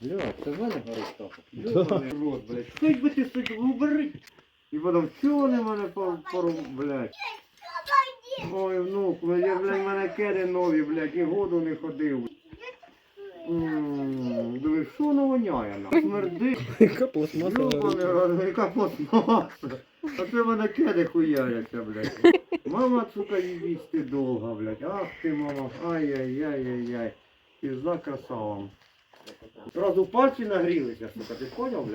Блядь, це в мене горить тапок. Рот, блядь. Хоч би ти суть убери. І потім, чого вони мене пору, блядь. Ой, внук, ну я, блядь, в мене кеди нові, блядь, і году не ходив. Ммм, диви, що воно воняє на? Смердить. Яка пластмасова Йобаний яка пластмаса. А це в мене кеди хуяряться, блядь. Мама, сука, їсти довго, блядь. Ах ти, мама, ай-яй-яй-яй-яй. Пізна красава. Зразу пальці нагрілися, сука, ти поняв, блядь?